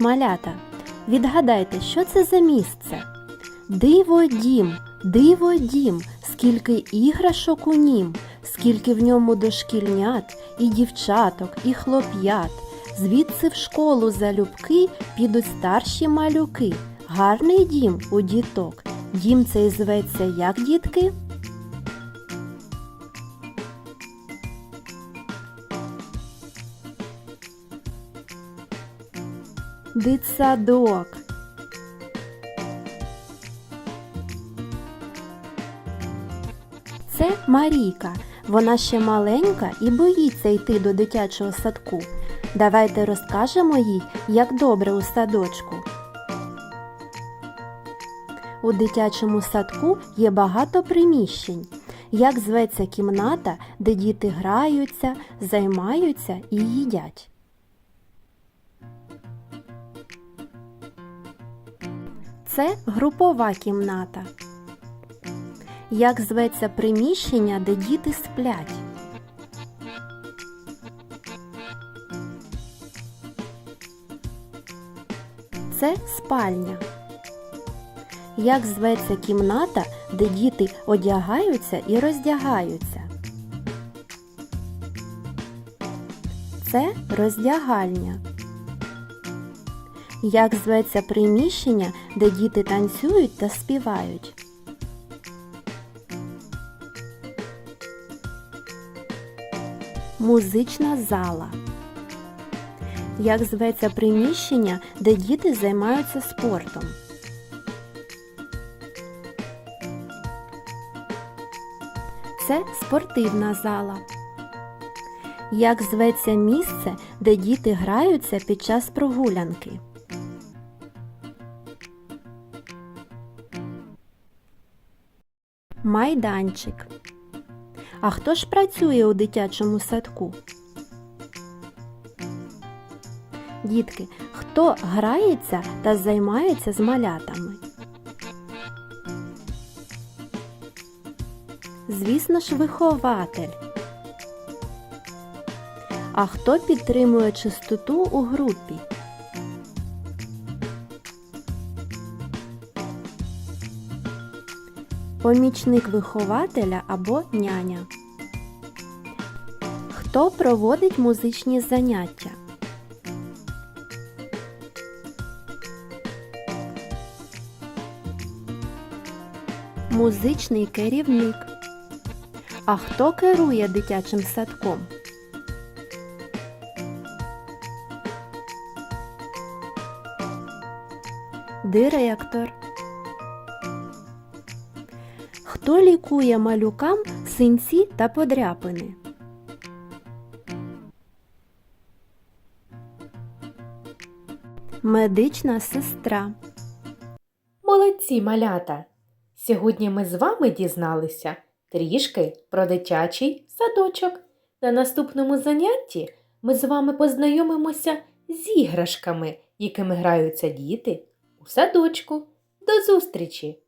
малята. Відгадайте, що це за місце? Диво дім, диво дім, скільки іграшок у нім, скільки в ньому дошкільнят, і дівчаток, і хлоп'ят. Звідси в школу залюбки підуть старші малюки. Гарний дім у діток. Дім цей зветься як дітки? Дитсадок. Це Марійка. Вона ще маленька і боїться йти до дитячого садку. Давайте розкажемо їй, як добре у садочку. У дитячому садку є багато приміщень. Як зветься кімната, де діти граються, займаються і їдять. Це групова кімната. Як зветься приміщення, де діти сплять? Це спальня. Як зветься кімната, де діти одягаються і роздягаються? Це роздягальня. Як зветься приміщення, де діти танцюють та співають? Музична зала. Як зветься приміщення, де діти займаються спортом? Це спортивна зала. Як зветься місце, де діти граються під час прогулянки? Майданчик. А хто ж працює у дитячому садку? Дітки, хто грається та займається з малятами? Звісно ж, вихователь. А хто підтримує чистоту у групі? Помічник вихователя або няня. Хто проводить музичні заняття? Музичний керівник. А хто керує дитячим садком? Директор. Хто лікує малюкам синці та подряпини? Медична сестра. Молодці малята! Сьогодні ми з вами дізналися трішки про дитячий садочок. На наступному занятті ми з вами познайомимося з іграшками, якими граються діти у садочку. До зустрічі!